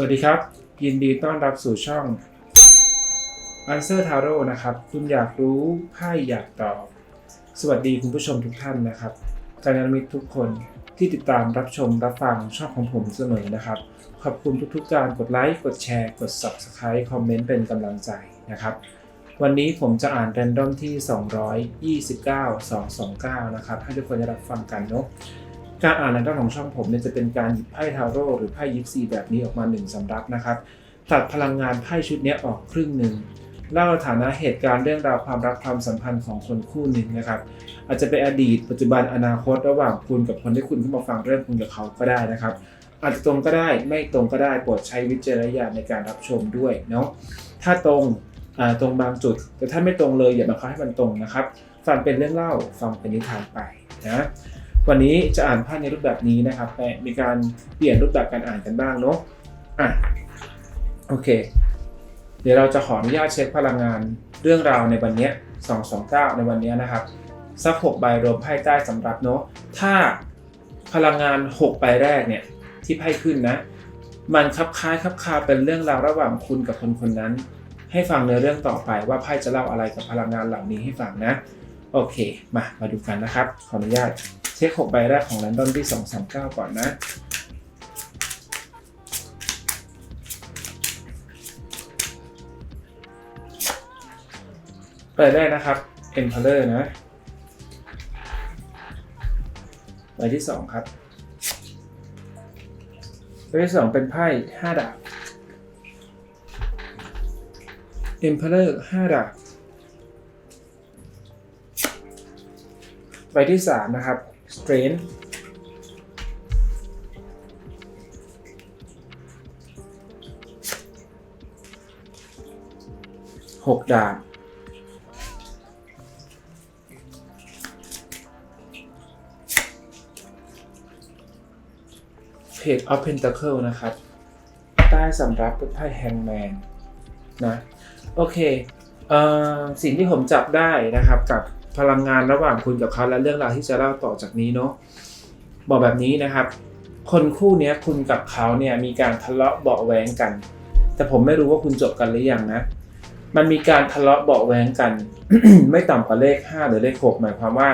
สวัสดีครับ ยินดีต้อนรับสู่ช่อง Answer Tarot นะครับ คุณอยากรู้ไพ่อยากตอบ สวัสดีคุณผู้ชมทุกท่านนะครับกัลยามิตรทุกคนที่ติดตามรับชมรับฟังช่องของผมเสมอนะครับ ขอบคุณทุกๆการกดไลค์ กดแชร์ กด Subscribe คอมเมนต์เป็นกำลังใจนะครับ วันนี้ผมจะอ่านแรนดอมที่ 229 229 นะครับ ให้ทุกคนได้รับฟังกันเนาะ การอ่านแรนดอมของช่องผมเนี่ยจะเป็นการหยิบไพ่ทาโร่หรือไพ่ยิปซีแบบนี้ออกมาหนึ่งสำรับนะครับ ตัดพลังงานไพ่ชุดนี้ออกครึ่งหนึ่งเล่าฐานะเหตุการณ์เรื่องราวความรักความสัมพันธ์ของคนคู่หนึ่งนะครับ อาจจะเป็นอดีต ปัจจุบันอนาคตระหว่างคุณกับคนที่คุณเข้ามาฟังเรื่องคุณกับเขาก็ได้นะครับ อาจจะตรงก็ได้ไม่ตรงก็ได้โปรดใช้วิจารณญาณในการรับชมด้วยเนาะถ้าตรงตรงบางจุด แต่ถ้าไม่ตรงเลยอย่าบังคับให้มันตรงนะครับฟังเป็นเรื่องเล่าฟังเป็นนิทานไปนะ วันนี้จะอ่านไพ่ในรูปแบบนี้นะครับแต่มีการเปลี่ยนรูปแบบการอ่านกันบ้างเนาะอะโอเค เดี๋ยวเราจะขออนุญาตเช็คพลังงานเรื่องราวในวันเนี้ย229 ในวันเนี้ยนะครับสัก6ใบรวมไพ่ใต้สำรับเนาะถ้าพลังงาน 6 ใบแรกเนี่ยที่ไพ่ขึ้นนะ มันคับคล้ายคับคาเป็นเรื่องราวระหว่างคุณกับคนคนนั้น ให้ฟังในเรื่องต่อไปว่าไพ่จะเล่าอะไรกับพลังงานเหล่านี้ให้ฟังนะ โอเค มา มาดูกันนะครับ ขออนุญาต เช็ค6ใบแรกของ Random ที่239ก่อนนะใบแรกนะครับ Emperor นะใบที่2ครับใบที่2เป็นไพ่5ดาบ Emperor 5ดาบใบที่3นะครับ Strength หกดาบ Page of Pentacle นะครับ ใต้สำรับเป็นไพ่ Hangman นะ โอเค เอ่อ สิ่งที่ผมจับได้นะครับกับ พลังงานระหว่างคุณกับเขาและเรื่องราวที่จะเล่าต่อจากนี้เนาะบอกแบบนี้นะครับ คนคู่นี้คุณกับเขาเนี่ยมีการทะเลาะเบาแวงกัน แต่ผมไม่รู้ว่าคุณจบกันหรือยังนะ มันมีการทะเลาะเบาแวงกัน ไม่ต่ำกว่าเลข 5 หรือเลข 6 หมายความว่า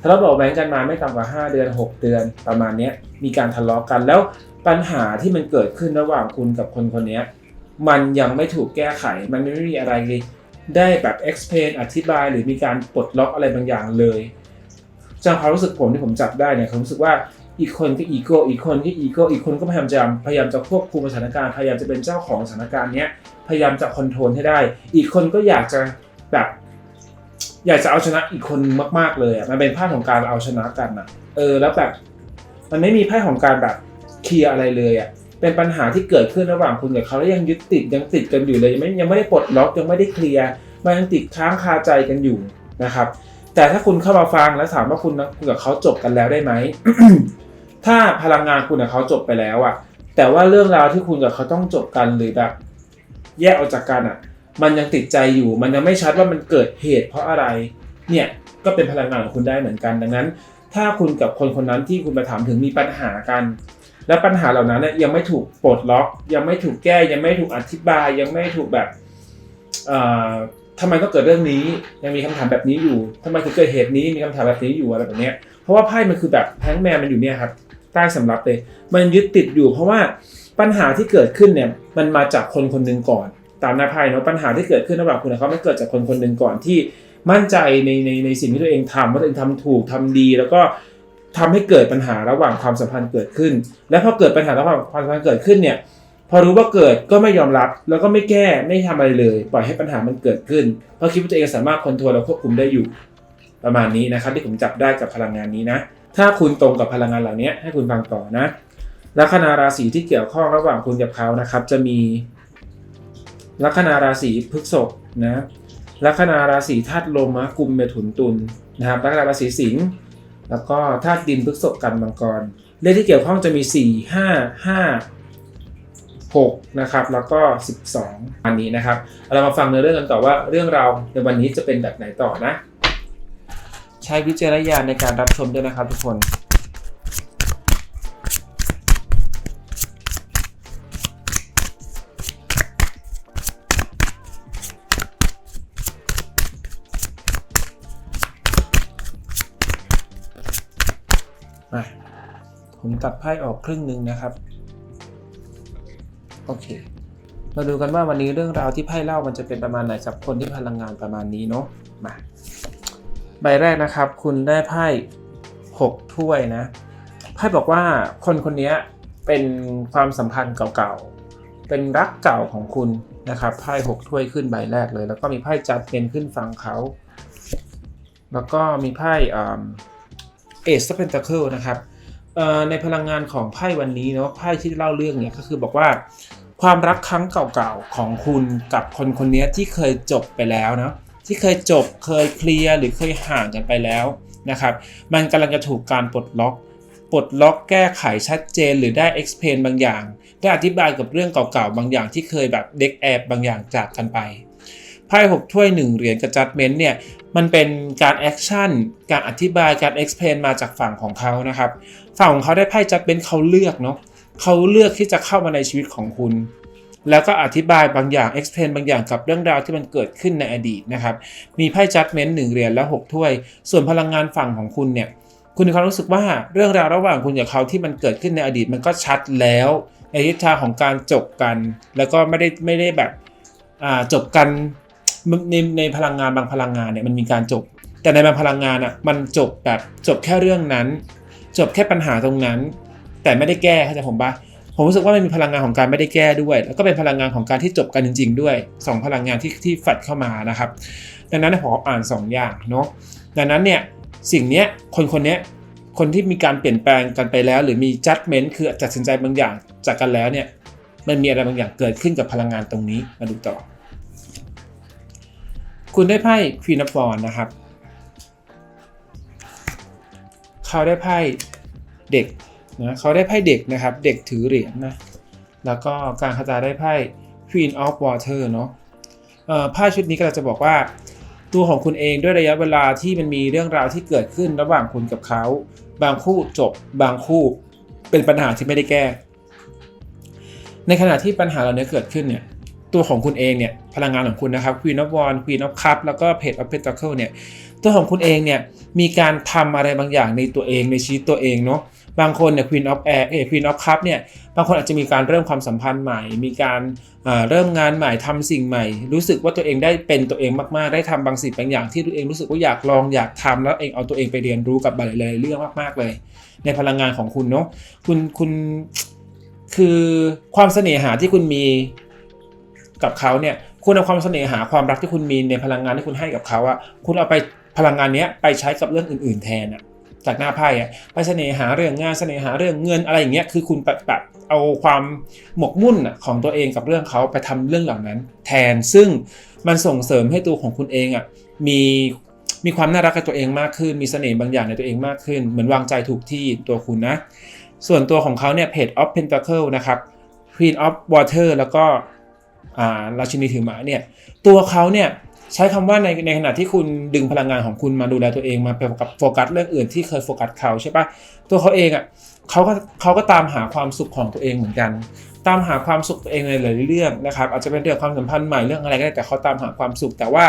ทะเลาะเบาแวงกันมาไม่ต่ำกว่า 5 เดือน 6 เดือนประมาณนี้มีการทะเลาะกันแล้วปัญหาที่มันเกิดขึ้นระหว่างคุณกับคนคนนี้มันยังไม่ถูกแก้ไข มันไม่มีอะไร ได้แบบ explain อธิบายหรือมีการปลดล็อกอะไรบางอย่างเลยจากความรู้สึกผมที่ผมจับได้เนี่ยผมรู้สึกว่าอีกคนก็อีโก้อีกคนก็อีโก้อีกคนก็พยายามจะพยายามจะควบคุมสถานการณ์พยายามจะเป็นเจ้าของสถานการณ์เนี้ยพยายามจะคอนโทรลให้ได้ อีกคนก็อยากจะแบบอยากจะเอาชนะอีกคนมากๆเลยอะมันเป็นภาพของการเอาชนะกันอะเออแล้วแบบมันไม่มีไพ่ของการแบบเคลียร์อะไรเลยอะ เป็นปัญหาที่เกิดขึ้นระหว่างคุณกับเขาแล้วยังยึดติดยังติดกันอยู่เลยยังไม่ยังไม่ได้ปลดล็อกยังไม่ได้เคลียร์มันยังติดค้างคาใจกันอยู่นะครับ แต่ถ้าคุณเข้ามาฟังแล้วถามว่าคุณคุณกับเขาจบกันแล้วได้ไหมถ้าพลังงานคุณกับเขาจบไปแล้วอะแต่ว่าเรื่องราวที่คุณกับเขาต้องจบกันหรือแบบแยกออกจากกันอะมันยังติดใจอยู่ มันยังไม่ชัดว่ามันเกิดเหตุเพราะอะไร เนี่ยก็เป็นพลังงานของคุณได้เหมือนกัน ดังนั้น ถ้าคุณกับคนคนนั้นที่คุณมาถามถึงมีปัญหากัน และปัญหาเหล่านั้นเนี่ยยังไม่ถูกปลดล็อก ยังไม่ถูกแก้ยังไม่ถูกอธิบาย ยังไม่ถูกแบบเอ่อทำไมต้องเกิดเรื่องนี้ยังมีคำถามแบบนี้อยู่ทำไมถึงเกิดเหตุนี้มีคำถามแบบนี้อยู่อะไรแบบนี้เพราะว่าไพ่มันคือแบบแพงแมนมันอยู่เนี่ยครับใต้สำรับเลย มันยึดติดอยู่ เพราะว่าปัญหาที่เกิดขึ้นเนี่ยมันมาจากคนคนหนึ่งก่อน ตามหน้าไพ่เนาะปัญหาที่เกิดขึ้นระหว่างคุณเขาไม่เกิดจากคนคนหนึ่งก่อนที่มั่นใจในในในสิ่งที่ตัวเองทำว่าตัวเองทำถูกทำดี แล้วก็ ทำให้เกิดปัญหาระหว่างความสัมพันธ์เกิดขึ้น และพอเกิดปัญหาระหว่างความสัมพันธ์เกิดขึ้นเนี่ย พอรู้ว่าเกิดก็ไม่ยอมรับ แล้วก็ไม่แก้ไม่ทำอะไรเลย ปล่อยให้ปัญหามันเกิดขึ้น เพราะคิดว่าตัวเองสามารถคอนโทรลและควบคุมได้อยู่ ประมาณนี้นะครับที่ผมจับได้กับพลังงานนี้นะ ถ้าคุณตรงกับพลังงานเหล่านี้ให้คุณฟังต่อนะ ลัคนาราศีที่เกี่ยวข้องระหว่างคุณกับเขานะครับ จะมี ลัคนาราศีพฤษภนะ ลัคนาราศีธาตุลมนะกุมเมถุนตุลนะครับ ลัคนาราศีสิงห์ แล้วก็ธาตุดินพฤษภกันมังกร เลขที่เกี่ยวข้องจะมี 4 5 5 6นะครับแล้วก็ 12 อันนี้นะครับ เรามาฟังเนื้อเรื่องกันต่อว่าเรื่องราวในวันนี้จะเป็นแบบไหนต่อนะ ใช้วิจารณญาณในการรับชมด้วยนะครับทุกคน ผมตัดไพ่ออกครึ่งหนึ่งนะครับ โอเค มาดูกันว่าวันนี้เรื่องราวที่ไพ่เล่ามันจะเป็นประมาณไหนกับคนที่พลังงานประมาณนี้เนาะ มา ใบแรกนะครับ คุณได้ไพ่หกถ้วยนะ ไพ่บอกว่าคนคนนี้เป็นความสัมพันธ์เก่าๆ เป็นรักเก่าของคุณนะครับ ไพ่หกถ้วยขึ้นใบแรกเลย แล้วก็มีไพ่จัดเป็นขึ้นฝั่งเขา แล้วก็มีไพ่เอสเพนตาเคิลนะครับ ในพลังงานของไพ่วันนี้เนาะไพ่ที่เล่าเรื่องเนี่ยก็คือบอกว่า ความรักครั้งเก่าๆของคุณกับคนคนนี้ที่เคยจบไปแล้วนะที่เคยจบเคยเคลียร์หรือเคยห่างกันไปแล้วนะครับ มันกำลังจะถูกการปลดล็อกปลดล็อกแก้ไขชัดเจนหรือได้ explain บางอย่าง ได้อธิบายกับเรื่องเก่าๆ บางอย่างที่เคยแบบเด็กแอบบางอย่างจากกันไปไพ่หกถ้วยหนึ่งเหรียญกับ judgment เนี่ย มันเป็นการแอคชั่นการอธิบายการ explain มาจากฝั่งของเขานะครับ ฝั่งของเขาได้ไพ่ judgment เขาเลือกเนาะเขาเลือกที่จะเข้ามาในชีวิตของคุณ แล้วก็อธิบายบางอย่าง explain บางอย่างกับเรื่องราวที่มันเกิดขึ้นในอดีตนะครับ มีไพ่ judgment 1เหรียญและ6ถ้วย ส่วนพลังงานฝั่งของคุณเนี่ย คุณมีความรู้สึกว่าเรื่องราวระหว่างคุณกับเขาที่มันเกิดขึ้นในอดีตมันก็ชัดแล้วในทิศทางของการจบกัน แล้วก็ไม่ได้ไม่ได้แบบจบกันในในพลังงานบางพลังงานเนี่ยมันมีการจบ แต่ในบางพลังงานอะมันจบแบบจบแค่เรื่องนั้น จบแค่ปัญหาตรงนั้น แต่ไม่ได้แก้เข้าใจผมปะผมรู้สึกว่ามันมีพลังงานของการไม่ได้แก้ด้วย แล้วก็เป็นพลังงานของการที่จบกันจริง ๆ ด้วยสองพลังงานที่ที่ฝัดเข้ามานะครับ ดังนั้นผมอ่านสองอย่างเนาะดังนั้นเนี่ยสิ่งเนี้ยคนคนเนี้ยคนที่มีการเปลี่ยนแปลงกันไปแล้ว หรือมี judgment คือตัดสินใจบางอย่างจากกันแล้วเนี่ยมันมีอะไรบางอย่างเกิดขึ้นกับพลังงานตรงนี้มาดูต่อ คุณได้ไพ่ Queen of Wands นะครับ เขาได้ไพ่เด็กนะเขาได้ไพ่เด็กนะครับ เด็กถือเหรียญนะแล้วก็การคาตาได้ไพ่ Queen of Water เนาะไพ่ชุดนี้ก็จะบอกว่า ตัวของคุณเองด้วยระยะเวลาที่มันมีเรื่องราวที่เกิดขึ้นระหว่างคุณกับเขา บางคู่จบบางคู่เป็นปัญหาที่ไม่ได้แก้ ในขณะที่ปัญหาเหล่านี้เกิดขึ้นเนี่ยตัวของคุณเองเนี่ยพลังงานของคุณนะครับ Queen of Wands Queen of Cup แล้วก็ Page of Pentacles เนี่ย ตัวของคุณเองเนี่ยมีการทำอะไรบางอย่างในตัวเองในชีวิตตัวเองเนาะบางคนเนี่ย Queen of Air เอ Queen of Cup เนี่ยบางคนอาจจะมีการเริ่มความสัมพันธ์ใหม่ มีการเอ่อเริ่มงานใหม่ทำสิ่งใหม่ รู้สึกว่าตัวเองได้เป็นตัวเองมากๆ ได้ทำบางสิ่งบางอย่างที่ตัวเองรู้สึกว่าอยากลองอยากทำแล้วเองเอาตัวเองไปเรียนรู้กับหลายๆเรื่องมากๆเลย ในพลังงานของคุณเนาะคุณคุณคือความเสน่หาที่คุณมีกับเขาเนี่ยคุณเอาความเสน่หาความรักที่คุณมีในพลังงานที่คุณให้กับเขาอะคุณเอาไป พลังงานนี้ไปใช้กับเรื่องอื่น ๆ แทนอะจากหน้าไพ่อะไปเสน่หาเรื่องงานเสน่หาเรื่องเงินอะไรอย่างเงี้ยคือคุณแบบเอาความหมกมุ่นของตัวเองกับเรื่องเขาไปทำเรื่องเหล่านั้น แทนซึ่งมันส่งเสริมให้ตัวของคุณเองอะมีมีความน่ารักกับตัวเองมากขึ้น มีเสน่ห์บางอย่างในตัวเองมากขึ้น เหมือนวางใจถูกที่ตัวคุณนะ ส่วนตัวของเขาเนี่ย Page of Pentacle นะครับ Queen of Water แล้วก็อ่าราชินีถือหมาเนี่ยตัวเขาเนี่ย ใช้คำว่าในในขณะที่คุณดึงพลังงานของคุณมาดูแลตัวเองมาไปกับโฟกัสเรื่องอื่นที่เคยโฟกัสเขาใช่ปะตัวเขาเองอะเขาก็เขาก็ตามหาความสุขของตัวเองเหมือนกัน ตามหาความสุขตัวเองในหลายๆเรื่องนะครับ อาจจะเป็นเรื่องความสัมพันธ์ใหม่เรื่องอะไรก็ได้แต่เขาตามหาความสุข แต่ว่า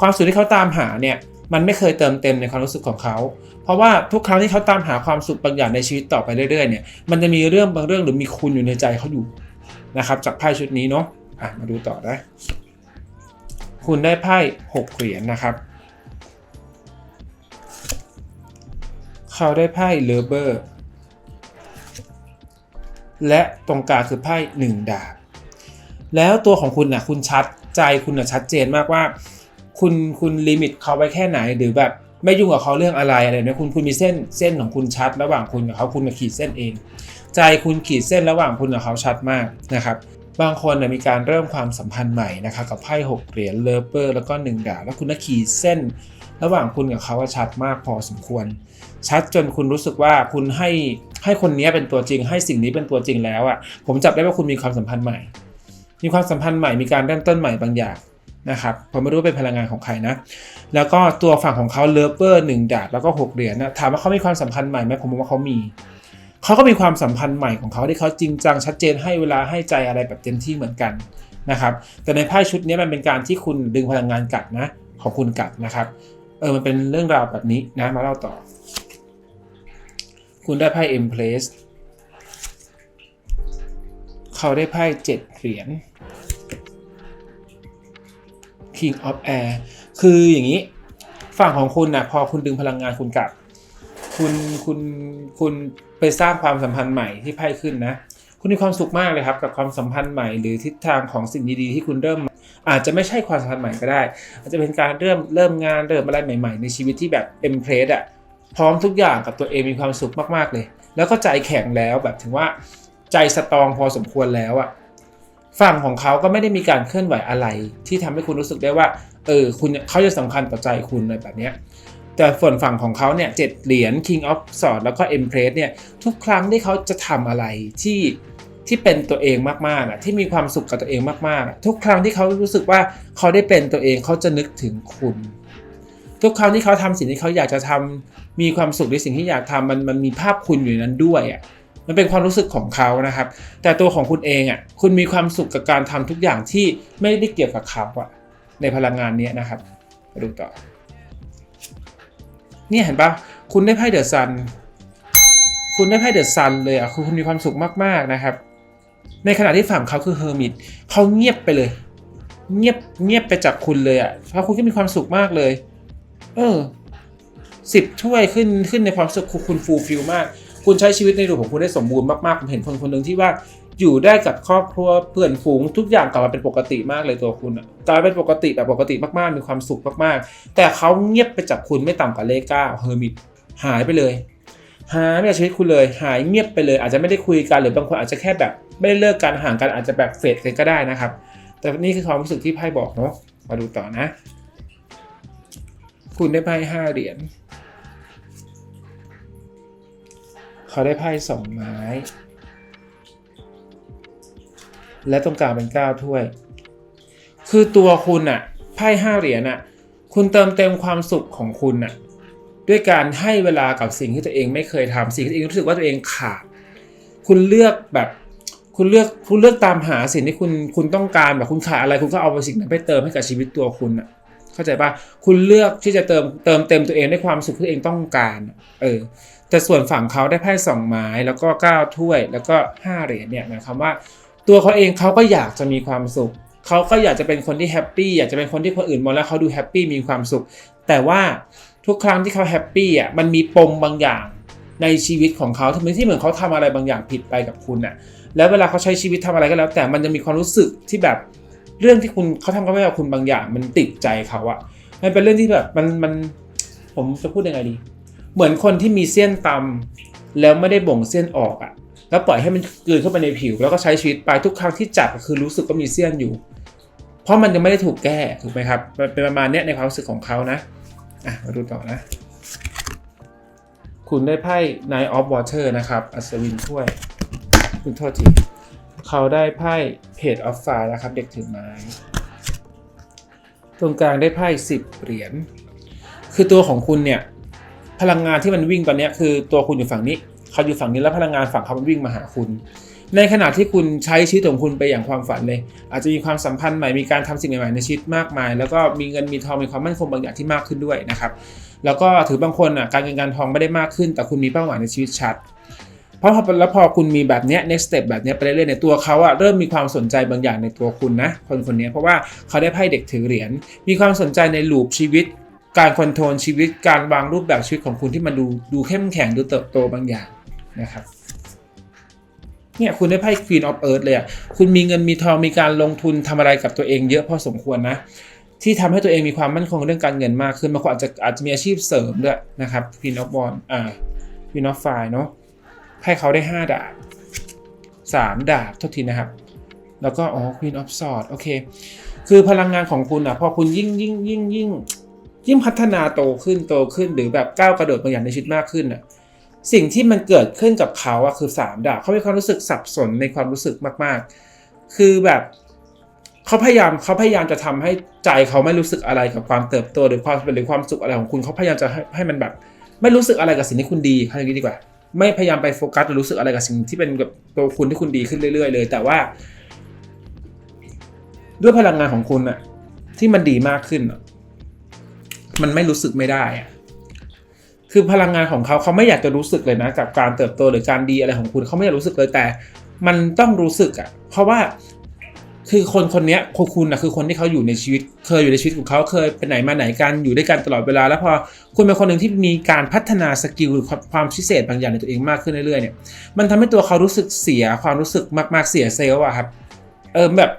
ความสุขที่เขาตามหาเนี่ยมันไม่เคยเติมเต็มในความรู้สึกของเขา เพราะว่าทุกครั้งที่เขาตามหาความสุขบางอย่างในชีวิตต่อไปเรื่อยๆเนี่ยมันจะมีเรื่องบางเรื่องหรือมีคุณอยู่ในใจเขาอยู่นะครับจากไพ่ชุดนี้เนาะอะมาดูต่อได้ คุณได้ไพ่หกเหรียญนะครับ เขาได้ไพ่เลเบอร์และตรงกลางคือไพ่หนึ่งดาบ แล้วตัวของคุณนะ่ะคุณชัดใจคุณนะชัดเจนมากว่า คุณคุณลิมิตเขาไว้แค่ไหนหรือแบบไม่ยุ่งกับเขาเรื่องอะไรอะไรเนี่ยคุณคุณมีเส้นเส้นของคุณชัด ระหว่างคุณกับเขาคุณมาขีดเส้นเอง ใจคุณขีดเส้นระหว่างคุณกับเขาชัดมากนะครับ บางคนนะมีการเริ่มความสัมพันธ์ใหม่นะครับกับไพ่หกเหรียญเลเปอร์แล้วก็หนึ่งดาบแล้วคุณขีดเส้น ระหว่างคุณกับเขาว่าชัดมากพอสมควร ชัดจนคุณรู้สึกว่าคุณให้ให้คนนี้เป็นตัวจริง ให้สิ่งนี้เป็นตัวจริงแล้วอะ่ะผมจับได้ว่าคุณมีความสัมพันธ์ใหม่ มีความสัมพันธ์ใหม่มีการเริ่มต้นใหม่บางอย่างนะครับผมไม่รู้เป็นพลังงานของใครนะ แล้วก็ตัวฝั่งของเขาเลเปอร์หนึ่งดาบแล้วก็หกเหรียญนะถามว่าเขามีความสัมพันธ์ใหม่ไหมผมว่าเขามี เขาก็มีความสัมพันธ์ใหม่ของเขาที่เขาจริงจังชัดเจนให้เวลาให้ใจอะไรแบบเต็มที่เหมือนกันนะครับแต่ในไพ่ชุดนี้มันเป็นการที่คุณดึงพลังงานกลับนะของคุณกลับนะครับเออมันเป็นเรื่องราวแบบนี้นะมาเล่าต่อ คุณได้ไพ่ Empress เขาได้ไพ่เจ็ดเหรียญ King of Air คืออย่างนี้ ฝั่งของคุณนะพอคุณดึงพลังงานคุณกลับ คุณคุณคุณไปสร้างความสัมพันธ์ใหม่ที่ไพ่ขึ้นนะ คุณมีความสุขมากเลยครับ กับความสัมพันธ์ใหม่หรือทิศทางของสิ่งดีๆที่คุณเริ่ม อาจจะไม่ใช่ความสัมพันธ์ใหม่ก็ได้ อาจจะเป็นการเริ่มเริ่มงานเริ่มอะไรใหม่ ๆ ในชีวิตที่แบบเอ็มเพรสอะพร้อมทุกอย่างกับตัวเองมีความสุขมากๆเลย แล้วก็ใจแข็งแล้วแบบถึงว่าใจสตรองพอสมควรแล้วอะฝั่งของเขาก็ไม่ได้มีการเคลื่อนไหวอะไร ที่ทำให้คุณรู้สึกได้ว่า เออ คุณเขาจะสำคัญต่อใจคุณอะไรแบบเนี้ย แต่ส่วนฝั่งของเขาเนี่ยเจ็ดเหรียญ King of Swords แล้วก็ Empress เนี่ยทุกครั้งที่เขาจะทำอะไรที่ที่เป็นตัวเองมากๆอะที่มีความสุขกับตัวเองมากๆ ทุกครั้งที่เขารู้สึกว่าเขาได้เป็นตัวเองเขาจะนึกถึงคุณ ทุกครั้งที่เขาทำสิ่งที่เขาอยากจะทำมีความสุขในสิ่งที่อยากทำมันมันมีภาพคุณอยู่นั้นด้วยอะมันเป็นความรู้สึกของเขานะครับ แต่ตัวของคุณเองอะคุณมีความสุขกับการทำทุกอย่างที่ไม่ได้เกี่ยวกับเขาอะในพลังงานนี้นะครับมาดูต่อ เนี่ยเห็นปะคุณได้ไพ่เดอะซัน คุณได้ไพ่เดอะซันเลยอะคือคุณมีความสุขมากๆนะครับ ในขณะที่ฝั่งเขาคือเฮอร์มิตเขาเงียบไปเลย เงียบเงียบไปจากคุณเลยอะเพราะคุณก็มีความสุขมากเลย เออสิบถ้วยขึ้นขึ้นในความสุขคุณฟูลฟิลมาก คุณใช้ชีวิตในรูปของคุณได้สมบูรณ์มากๆผมเห็นคนคนหนึ่งที่ว่า อยู่ได้กับครอบครัวเพื่อนฝูงทุกอย่างกลับมาเป็นปกติมากเลยตัวคุณอะกลายเป็นปกติแบบปกติมากๆ มีความสุขมากๆ แต่เขาเงียบไปจากคุณไม่ต่ำกว่าเลขเก้าเฮอร์มิตหายไปเลย หายไปจากชีวิตคุณเลย หายเงียบไปเลย อาจจะไม่ได้คุยกันหรือบางคนอาจจะแค่แบบไม่ได้เลิกกันห่างกันอาจจะแบบเฟดกันก็ได้นะครับ แต่นี่คือความรู้สึกที่ไพ่บอกเนาะมาดูต่อนะ คุณได้ไพ่ห้าเหรียญเขาได้ไพ่สองไม้ และตรงกลางเป็นเก้าถ้วย คือตัวคุณอะไพ่ห้าเหรียญอะคุณเติมเต็มความสุขของคุณอะด้วยการให้เวลากับสิ่งที่ตัวเองไม่เคยทำสิ่งที่ตัวเองรู้สึกว่าตัวเองขาด คุณเลือกแบบคุณเลือกคุณเลือกตามหาสิ่งที่คุณคุณต้องการแบบคุณขาดอะไร คุณก็เอาสิ่งนั้นไปเติมให้กับชีวิตตัวคุณอะเข้าใจปะคุณเลือกที่จะเติมเติมเต็มตัวเองด้วยความสุขที่ตัวเองต้องการเออแต่ส่วนฝั่งเขาได้ไพ่สองไม้แล้วก็เก้าถ้วยแล้วก็ห้าเหรียญเนี่ยหมายความว่า ตัวเขาเองเขาก็อยากจะมีความสุข เขาก็อยากจะเป็นคนที่แฮปปี้อยากจะเป็นคนที่คนอื่นมองแล้วเขาดูแฮปปี้มีความสุข แต่ว่าทุกครั้งที่เขาแฮปปี้อะมันมีปมบางอย่างในชีวิตของเขาทำไมที่เหมือนเขาทำอะไรบางอย่างผิดไปกับคุณอะ แล้วเวลาเขาใช้ชีวิตทำอะไรก็แล้ว แต่มันจะมีความรู้สึกที่แบบเรื่องที่คุณเขาทำกับไม่กับคุณบางอย่าง มันติดใจเขาอะมันเป็นเรื่องที่แบบมันมันผมจะพูดยังไงดี เหมือนคนที่มีเส้นตำแล้วไม่ได้บ่งเส้นออกอะ แล้วปล่อยให้มันกลืนเข้าไปในผิว แล้วก็ใช้ชีวิตไปทุกครั้งที่จับก็คือรู้สึกก็มีเสี้ยนอยู่ เพราะมันยังไม่ได้ถูกแก้ถูกไหมครับเป็นประมาณเนี้ยในความรู้สึกของเขานะอะมาดูต่อนะ คุณได้ไพ่ Nine of Water นะครับ อัศวินถ้วยคุณโทษทีเขาได้ไพ่ Page of Fire นะครับ เด็กถือไม้ตรงกลางได้ไพ่สิบเหรียญคือตัวของคุณเนี่ยพลังงานที่มันวิ่งตอนนี้คือตัวคุณอยู่ฝั่งนี้ เขาอยู่ฝั่งนี้แล้วพลังงานฝั่งเขามันวิ่งมาหาคุณ ในขณะที่คุณใช้ชีวิตของคุณไปอย่างความฝันเลย อาจจะมีความสัมพันธ์ใหม่มีการทำสิ่งใหม่ๆในชีวิตมากมาย แล้วก็มีเงินมีทองมีความมั่นคงบางอย่างที่มากขึ้นด้วยนะครับแล้วก็ถือบางคนอะการเงินการทองไม่ได้มากขึ้น แต่คุณมีเป้าหมายในชีวิตชัดเพราะพอแล้วพอคุณมีแบบเนี้ย next step แบบเนี้ยไปเรื่อยๆในยตัวเขาอะเริ่มมีความสนใจบางอย่างในตัวคุณนะ คนคนนี้เพราะว่าเขาได้ไพ่เด็กถือเหรียญมีความสนใจในลูปชีวิต การคอนโทรลชีวิต การวางรูปแบบชีวิตของคุณที่มันดูดูเข้มแข็งดูเติบโตบางอย่าง นะครับเนี่ยคุณได้ไพ่ Queen of Earth เลยอะคุณมีเงินมีทองมีการลงทุนทำอะไรกับตัวเองเยอะพอสมควรนะ ที่ทำให้ตัวเองมีความมั่นคงเรื่องการเงินมากขึ้นบางคนอาจจะอาจจะมีอาชีพเสริมด้วยนะครับ Queen of Wands อ่า Queen of Fire เนาะไพ่เขาได้ 5 ดาบ 3 ดาบโทษทีนะครับ แล้วก็อ๋อ Queen of Swords โอเค คือพลังงานของคุณอะพอคุณยิ่งยิ่งยิ่งยิ่งยิ่งพัฒนาโตขึ้นโตขึ้นหรือแบบก้าวกระโดดบางอย่างในชีวิตมากขึ้นอะ สิ่งที่มันเกิดขึ้นกับเขาอะคือสามดาบเขามีความรู้สึกสับสนในความรู้สึกมาก ๆ คือแบบเขาพยายามเขาพยายามจะทำให้ใจเขาไม่รู้สึกอะไรกับความเติบโตหรือความหรือความสุขอะไรของคุณเขาพยายามจะให้ให้มันแบบ ไม่รู้สึกอะไรกับสิ่งที่คุณดีเขาอย่างนี้ดีกว่า ไม่พยายามไปโฟกัสหรือรู้สึกอะไรกับสิ่งที่เป็นกับตัวคุณที่คุณดีขึ้นเรื่อย ๆ เลย แต่ว่า ด้วยพลังงานของคุณอะที่มันดีมากขึ้นมันไม่รู้สึกไม่ได้อะ คือพลังงานของเขาเขาไม่อยากจะรู้สึกเลยนะกับการเติบโตหรือการดีอะไรของคุณเขาไม่อยากรู้สึกเลยแต่ มันต้องรู้สึกอะ่ะ เพราะว่าคือคนคนนี้คนคุณนะคือคนที่เขาอยู่ในชีวิต เคยอยู่ในชีวิตของเขาเคยไปไหนมาไหนกันอยู่ด้วยกันตลอดเวลา แล้วพอคุณเป็นคนหนึ่งที่มีการพัฒนาสกิลหรือความพิเศษบางอย่างในตัวเองมากขึ้นเรื่อยๆเนี่ยมันทำให้ตัวเขารู้สึกเสียความรู้สึกมากๆเสียเซลล์อะครับเออแบบ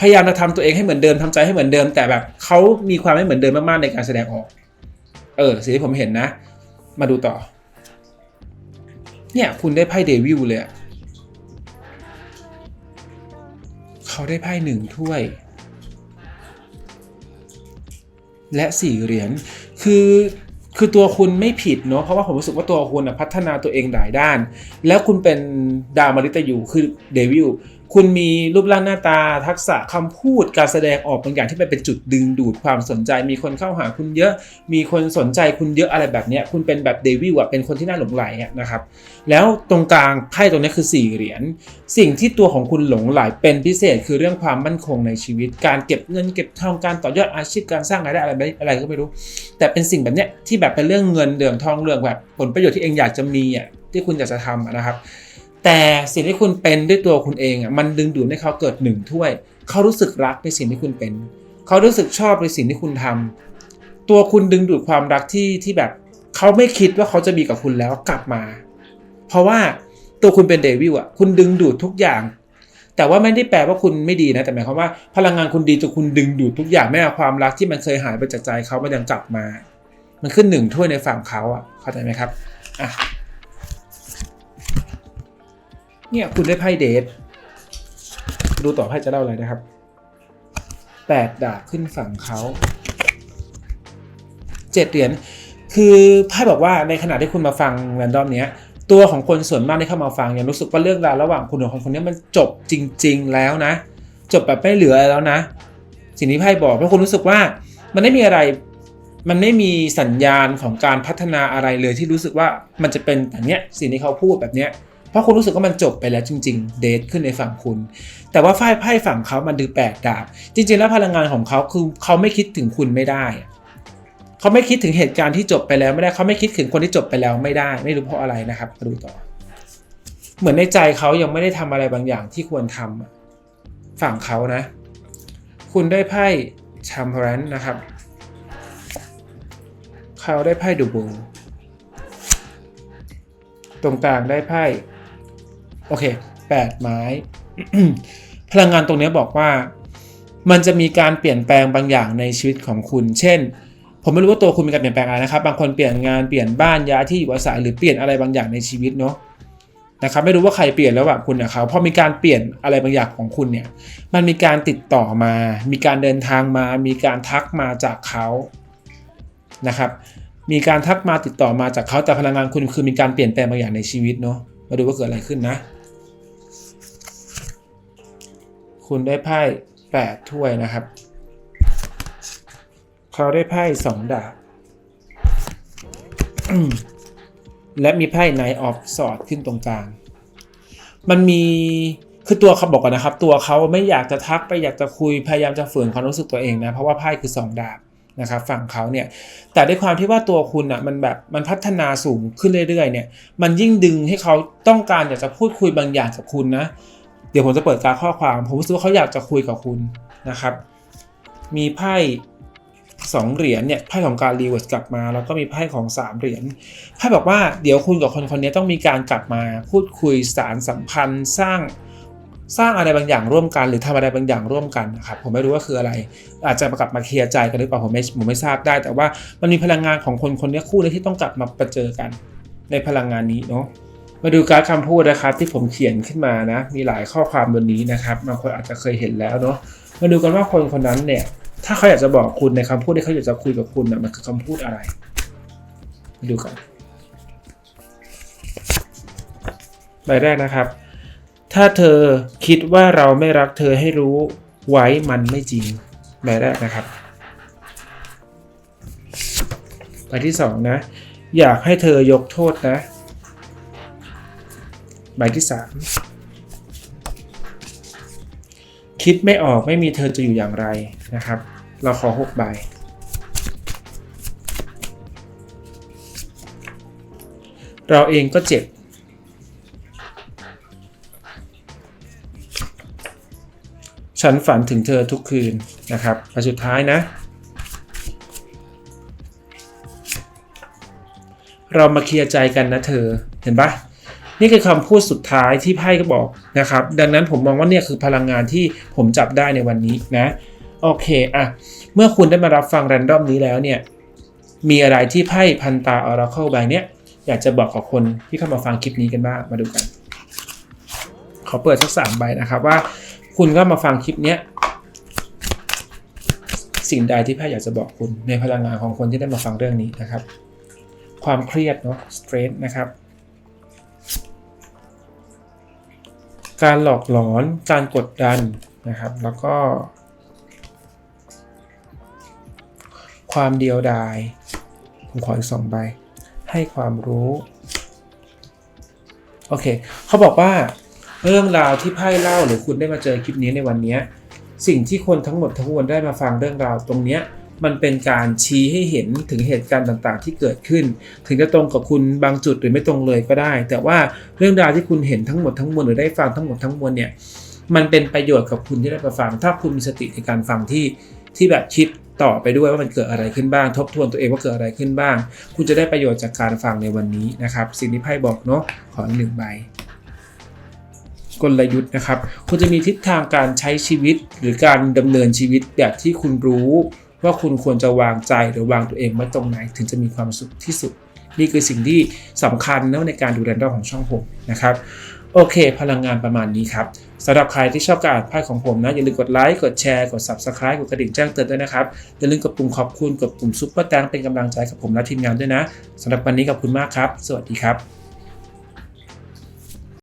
พยายามจะทำตัวเองให้เหมือนเดิมทำใจให้เหมือนเดิม แต่แบบเขามีความไม่เหมือนเดิมมากๆในการแสดงออก เออสิ่งที่ผมเห็นนะ มาดูต่อ เนี่ยคุณได้ไพ่เดวิลเลยเขาได้ไพ่หนึ่งถ้วย และสี่เหรียญ คือคือตัวคุณไม่ผิดเนาะเพราะว่าผมรู้สึกว่าตัวคุณพัฒนาตัวเองหลายด้าน แล้วคุณเป็นดาวมาริตยูคือเดวิล คุณมีรูปร่างหน้าตาทักษะคำพูดการแสดงออกบางอย่างที่มันเป็นจุดดึงดูดความสนใจ มีคนเข้าหาคุณเยอะ มีคนสนใจคุณเยอะอะไรแบบนี้คุณเป็นแบบเดวิลอะเป็นคนที่น่าหลงไหลนะครับ แล้วตรงกลางไพ่ตรงนี้คือสี่เหรียญสิ่งที่ตัวของคุณหลงไหลเป็นพิเศษคือเรื่องความมั่นคงในชีวิต การเก็บเงินเก็บทองการต่อยอดอาชีพการสร้างรายได้อะไรอะไรก็ไม่รู้ แต่เป็นสิ่งแบบเนี้ยที่แบบเป็นเรื่องเงินเรื่องทองเรื่องแบบผลประโยชน์ที่เองอยากจะมีอะที่คุณอยากจะทำนะครับ แต่สิ่งที่คุณเป็นด้วยตัวคุณเองอะมันดึงดูดให้เขาเกิดหนึ่งถ้วย เขารู้สึกรักในสิ่งที่คุณเป็น เขารู้สึกชอบในสิ่งที่คุณทำตัวคุณดึงดูดความรักที่ที่แบบเขาไม่คิดว่าเขาจะมีกับคุณแล้วกลับมา เพราะว่าตัวคุณเป็นเดวิลอะคุณดึงดูดทุกอย่าง แต่ว่าไม่ได้แปลว่าคุณไม่ดีนะ แต่หมายความว่าพลังงานคุณดีจนคุณดึงดูดทุกอย่างไม่เอาความรักที่มันเคยหายไปจากใจเขามันยังกลับมา มันขึ้นหนึ่งถ้วยในฝั่งเขาอะเข้าใจไหมครับอะ เนี่ยคุณได้ไพ่เดทดูต่อไพ่จะเล่าอะไรนะครับแปดดาบขึ้นฝั่งเขาเจ็ดเหรียญคือไพ่บอกว่าในขณะที่คุณมาฟังแรนดอมเนี้ยตัวของคนส่วนมากที่เข้ามาฟังยังรู้สึกว่าเรื่องราวระหว่างคุณกับคนคนนี้มันจบจริง ๆ แล้วนะ จบแบบไม่เหลือแล้วนะ สิ่งที่ไพ่บอกเพราะคุณรู้สึกว่ามันไม่มีอะไรมันไม่มีสัญญาณของการพัฒนาอะไรเลยที่รู้สึกว่ามันจะเป็นอย่างเนี้ยสิ่งที่เขาพูดแบบเนี้ย เพราะคุณรู้สึกว่ามันจบไปแล้วจริง ๆ เดทขึ้นในฝั่งคุณ แต่ว่าไพ่ไพ่ฝั่งเขามันดูแปลกดาบ จริง ๆ แล้วพลังงานของเขาคือเขาไม่คิดถึงคุณไม่ได้เขาไม่คิดถึงเหตุการณ์ที่จบไปแล้วไม่ได้เขาไม่คิดถึงคนที่จบไปแล้วไม่ได้ ไม่รู้เพราะอะไรนะครับมาดูต่อ เหมือนในใจเขายังไม่ได้ทำอะไรบางอย่างที่ควรทำอะฝั่งเขานะ คุณได้ไพ่ชัมเปอรันนะครับเขาได้ไพ่ดูบูตรงกลางได้ไพ่ โอเคแปดไม้ พลังงานตรงนี้บอกว่า มันจะมีการเปลี่ยนแปลงบางอย่างในชีวิตของคุณ เช่น ผมไม่รู้ว่าตัวคุณมีการเปลี่ยนแปลงอะไรนะครับ บางคนเปลี่ยนงาน เปลี่ยนบ้านย้ายที่อยู่อาศัยหรือเปลี่ยนอะไรบางอย่างในชีวิตเนาะนะครับไม่รู้ว่าใครเปลี่ยนแล้วแบบคุณกับเขาพอมีการเปลี่ยนอะไรบางอย่างของคุณเนี่ยมันมีการติดต่อมา มีการเดินทางมา มีการทักมาจากเขานะครับ มีการทักมาติดต่อมาจากเขาแต่พลังงานคุณคือมีการเปลี่ยนแปลงบางอย่างในชีวิตเนาะมาดูว่าเกิดอะไรขึ้นนะ คุณได้ไพ่แปดถ้วยนะครับ เขาได้ไพ่สองดาบและมีไพ่ Knight of Swords ขึ้นตรงกลาง มันมีคือตัวเขาบอกก่อนนะครับ ตัวเขาไม่อยากจะทักไปอยากจะคุยพยายามจะฝืนความรู้สึกตัวเองนะ เพราะว่าไพ่คือสองดาบนะครับฝั่งเขาเนี่ยแต่ด้วยความที่ว่าตัวคุณอะมันแบบมันพัฒนาสูงขึ้นเรื่อยๆเนี่ยมันยิ่งดึงให้เขาต้องการอยากจะพูดคุยบางอย่างกับคุณนะ เดี๋ยวผมจะเปิดการข้อความ ผมรู้สึกว่าเขาอยากจะคุยกับคุณนะครับ มีไพ่สองเหรียญเนี่ยไพ่ของการรีเวิร์สกลับมา แล้วก็มีไพ่ของสามเหรียญไพ่บอกว่าเดี๋ยวคุณกับคนคนนี้ต้องมีการกลับมาพูดคุยสารสัมพันธ์ สร้างสร้างอะไรบางอย่างร่วมกัน หรือทำอะไรบางอย่างร่วมกันนะครับผมไม่รู้ว่าคืออะไร อาจจะมากลับมาเคลียร์ใจกันหรือเปล่าผมไม่ผมไม่ทราบได้ แต่ว่ามันมีพลังงานของคนคนนี้คู่นี้ที่ต้องกลับมาประเจอกัน ในพลังงานนี้เนาะ มาดูการดคำพูดนะครับ ที่ผมเขียนขึ้นมานะ มีหลายข้อความบนนี้นะครับบางคนอาจจะเคยเห็นแล้วเนาะมาดูกันว่าคนคนนั้นเนี่ย ถ้าเขาอยากจะบอกคุณในคำพูดที่เขาอยากจะคุยกับคุณนะมันคือคำพูดอะไร มาดูกันใบแรกนะครับ ถ้าเธอคิดว่าเราไม่รักเธอให้รู้ไว้มันไม่จริงใบแรกนะครับใบที่สองนะ อยากให้เธอยกโทษนะ ใบที่สามคิดไม่ออกไม่มีเธอจะอยู่อย่างไรนะครับ เราขอหกใบเราเองก็เจ็บ ฉันฝันถึงเธอทุกคืนนะครับไปสุดท้ายนะ เรามาเคลียร์ใจกันนะเธอ เห็นปะ นี่คือคำพูดสุดท้ายที่ไพ่ก็บอกนะครับ ดังนั้นผมมองว่าเนี่ยคือพลังงานที่ผมจับได้ในวันนี้นะ โอเคอะเมื่อคุณได้มารับฟังแรนดอมนี้แล้วเนี่ย มีอะไรที่ไพ่พันตาออราเคิลใบเนี้ยอยากจะบอกกับคนที่เข้ามาฟังคลิปนี้กันบ้าง มาดูกัน ขอเปิดสักสามใบนะครับว่า คุณก็มาฟังคลิปเนี้ยสิ่งใดที่ไพ่อยากจะบอกคุณในพลังงานของคนที่ได้มาฟังเรื่องนี้นะครับ ความเครียดเนาะสเตรสนะครับ การหลอกหลอน การกดดันนะครับ แล้วก็ ความเดียวดาย ผมขออีกสองใบ ให้ความรู้ โอเค เขาบอกว่าเรื่องราวที่ไพ่เล่าหรือคุณได้มาเจอคลิปนี้ในวันนี้ สิ่งที่คนทั้งหมดทั้งมวลได้มาฟังเรื่องราวตรงเนี้ย มันเป็นการชี้ให้เห็นถึงเหตุการณ์ต่างๆ ที่เกิดขึ้น ถึงจะตรงกับคุณบางจุดหรือไม่ตรงเลยก็ได้ แต่ว่าเรื่องราวที่คุณเห็นทั้งหมดทั้งมวลหรือได้ฟังทั้งหมดทั้งมวลเนี่ยมันเป็นประโยชน์กับคุณที่ได้มาฟัง ถ้าคุณมีสติในการฟังที่ที่แบบคิดต่อไปด้วยว่ามันเกิดอะไรขึ้นบ้าง ทบทวนตัวเองว่าเกิดอะไรขึ้นบ้าง คุณจะได้ประโยชน์จากการฟังในวันนี้นะครับสิ่งที่ไพ่บอกเนาะขอหนึ่งใบกลยุทธ์นะครับ คุณจะมีทิศทางการใช้ชีวิตหรือการดำเนินชีวิตแบบที่คุณรู้ ว่าคุณควรจะวางใจหรือวางตัวเองไว้ตรงไหนถึงจะมีความสุขที่สุด นี่คือสิ่งที่สำคัญนะในการดูแรนดอมของช่องผมนะครับโอเค พลังงานประมาณนี้ครับสำหรับใครที่ชอบการอ่านไพ่ของผมนะ อย่าลืมกดไลค์กดแชร์กด Subscribe กดกระดิ่งแจ้งเตือนด้วยนะครับ อย่าลืมกดปุ่มขอบคุณกดปุ่มซุปเปอร์แตงเป็นกำลังใจกับผมและทีมงานด้วยนะสำหรับวันนี้ขอบคุณมากครับ สวัสดีครับ